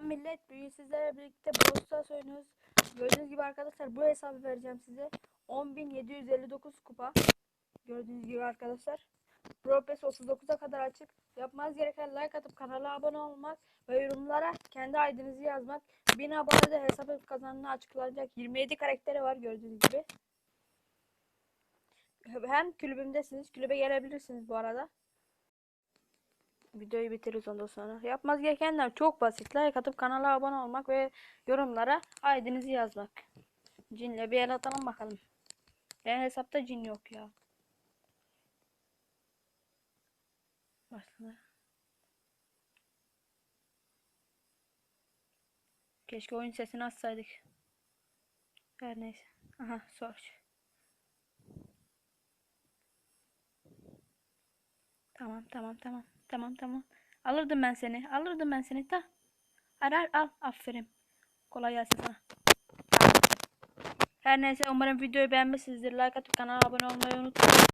Selam millet. Bugün sizlerle birlikte Brawl oynuyoruz. Gördüğünüz gibi arkadaşlar bu hesabı vereceğim size. 10.759 kupa. Gördüğünüz gibi arkadaşlar. Brawl Pass 39'a kadar açık. Yapmanız gereken like atıp kanala abone olmak ve yorumlara kendi ID'nizi yazmak. 1000 abonede hesap kazanını açıklanacak 27 karakteri var gördüğünüz gibi. Hem kulübümdesiniz. Kulübe gelebilirsiniz bu arada. Videoyu bitiririz ondan sonra. Yapmaz gerekenler çok basit. Like atıp kanala abone olmak ve yorumlara ID'nizi yazmak. Cinle bir el atalım bakalım. Benim hesapta cin yok ya. Başla. Keşke oyun sesini açsaydık. Her neyse. Aha sor. Tamam tamam tamam. Tamam tamam. Alırdım ben seni. Alırdım ben seni. Ta. Arar al. Aferin. Kolay gelsin sana. Her neyse umarım videoyu beğenmişsinizdir. Like atıp kanala abone olmayı unutmayın.